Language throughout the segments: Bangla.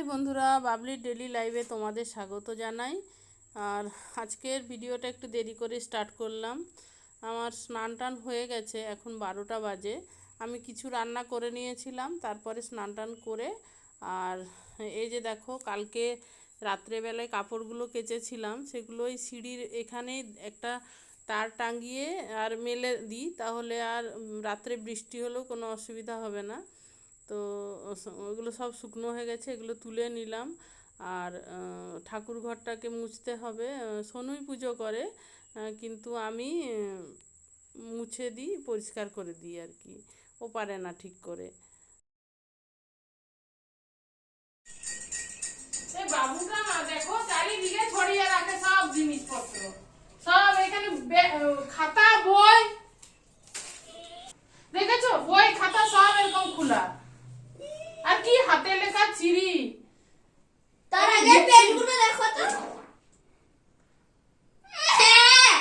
হাই বন্ধুরা, বাবলি ডেলি লাইভে তোমাদের স্বাগত জানাই। আর আজকের ভিডিওটা একটু দেরি করে স্টার্ট করলাম। আমার স্নান টান হয়ে গেছে, এখন বারোটা বাজে। আমি কিছু রান্না করে নিয়েছিলাম, তারপরে স্নান টান করে। আর এই যে দেখো, কালকে রাত্রেবেলায় কাপড়গুলো কেচেছিলাম সেগুলো ওই সিঁড়ির এখানেই একটা তার টাঙিয়ে আর মেলে দিই, তাহলে আর রাত্রে বৃষ্টি হলেও কোনো অসুবিধা হবে না। তো ওগুলো সব শুকনো হয়ে গেছে, এগুলো তুলে নিলাম। আর ঠাকুর ঘরটাকে মুছতে হবে। সোনুই পুজো করে কিন্তু আমি মুছে দিই, পরিষ্কার করে দিই আর কি। ও পারে না ঠিক করে। দেখো চারিদিকে ছড়িয়ে রাখে সব জিনিসপত্র। সব এখানে খাতা বই দেখেছ বই খাতা সব এরকম খোলা আর কি হাতে লেখা চিড়ি তার আগে পেনগুলো দেখো তো হ্যাঁ।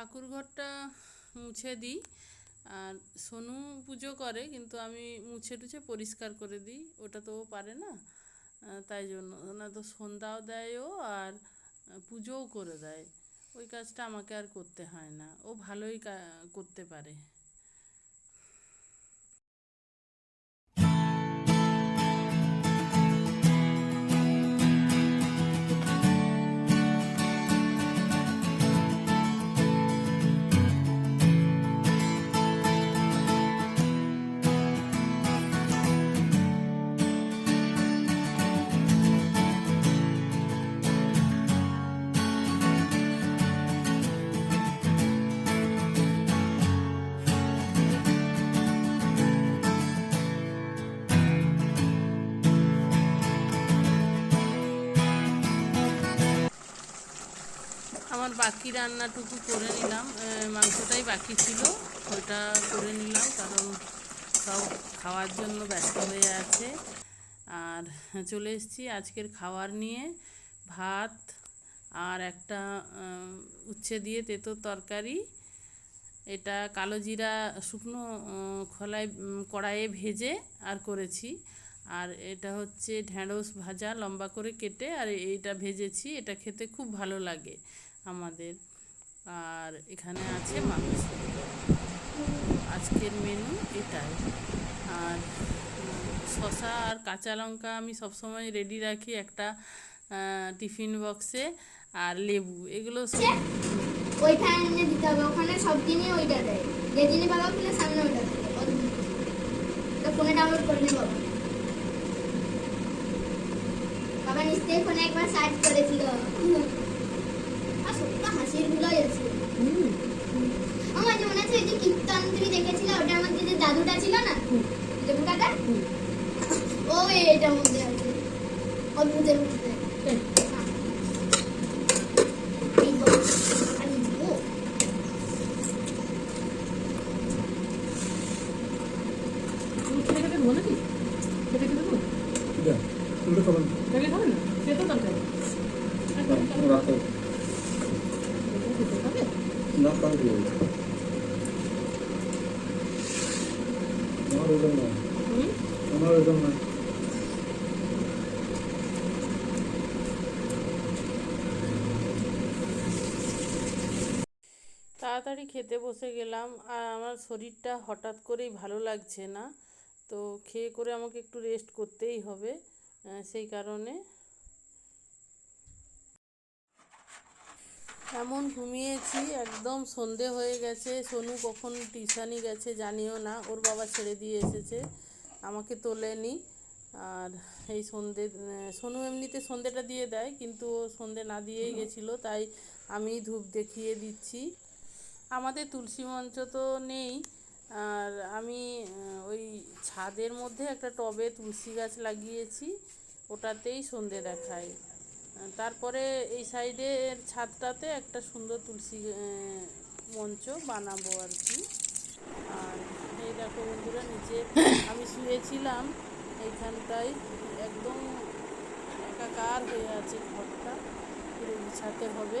ঠাকুর ঘরটা মুছে দিই। আর সোনু পুজো করে, কিন্তু আমি মুছে টুছে পরিষ্কার করে দিই। ওটা তো ও পারে না তাই জন্য। না তো সন্ধ্যাও দেয় ও আর পুজোও করে দেয়। ওই কাজটা আমাকে আর করতে হয় না। ও ভালোই করতে পারে। আমার বাকি রান্নাটুকু করে নিলাম। মাংসটাই বাকি ছিল ওইটা করে নিলাম, কারণ সব খাওয়ার জন্য ব্যস্ত হয়ে আছে। আর চলে এসেছি আজকের খাবার নিয়ে। ভাত আর একটা উচ্ছে দিয়ে তেঁতোর তরকারি। এটা কালো জিরা শুকনো খোলায় কড়াইয়ে ভেজে আর করেছি। আর এটা হচ্ছে ঢ্যাঁড়স ভাজা, লম্বা করে কেটে, আর এইটা ভেজেছি। এটা খেতে খুব ভালো লাগে। আমাদের। আর এখানে আছে মাংস। আজকের মেনু এটাই। আর শসা আর কাঁচা লঙ্কা আমি সবসময় রেডি রাখি একটা টিফিন বক্সে আর লেবু, এগুলো সব ওইটা এনে দিতে হবে। ওখানে সব দিনই ওইটা দেয়। যেদিনই বাবা খুলে সামনে ওইটা তো ফোনে ডাউনলোড করে নে বাবা নিশ্চয়ই ফোনে একবার সার্চ করেছিল। হাসির গুলোই আছে আমার যে মনে আছে যে কীর্তন তুমি দেখেছিলে ওটার মধ্যে যে দাদুটা ছিল না? যে বুড়াটা ও এটার মধ্যে আছে। অদ্ভুতের মধ্যে। হ্যাঁ। ওজন না আমার ওজন না তাড়াতাড়ি খেতে বসে গেলাম আর আমার শরীরটা হঠাৎ করেই ভালো লাগছে না। তো খেয়ে করে আমাকে একটু রেস্ট করতেই হবে সেই কারণে এমন ঘুমিয়েছি? একদম সন্ধে হয়ে গেছে। সোনু কখন টিউশানি গেছে জানিও না। ওর বাবা ছেড়ে দিয়ে এসেছে। আমাকে তোলেনি। আর এই সন্ধে সোনু এমনিতে সন্ধেটা দিয়ে দেয় কিন্তু ও সন্ধে না দিয়েই গেছিল তাই আমি ধূপ দেখিয়ে দিচ্ছি। আমাদের তুলসী মঞ্চ তো নেই। আর আমি ওই ছাদের মধ্যে একটা টবে তুলসী গাছ লাগিয়েছি। ওটাতেই সন্ধে আহ, তারপরে এই সাইডের ছাদটাতে একটা সুন্দর তুলসী মঞ্চ বানাবো আর কি। আর এই দেখো বন্ধুরা, নিচে আমি শুয়েছিলাম, এইখানটায় একদম একাকার হয়ে আছে ঘরটা, পুরো গুছাতে হবে।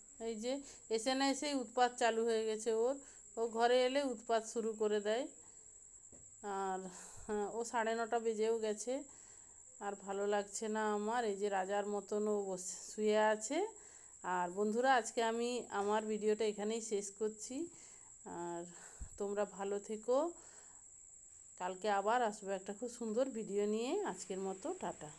এই যে এসে না এসেই উৎপাত চালু হয়ে গেছে ওর। ও ঘরে এলে উৎপাত শুরু করে দেয়। আর ও সাড়ে নটা বেজেও গেছে। আর ভালো লাগছে না আমার। এই যে রাজার মতন ও বসে, শুয়ে আছে। আর বন্ধুরা, আজকে আমি আমার ভিডিওটা এখানেই শেষ করছি। আর তোমরা ভালো থেকো। কালকে আবার আসব একটা খুব সুন্দর ভিডিও নিয়ে। আজকের মতো, টাটা।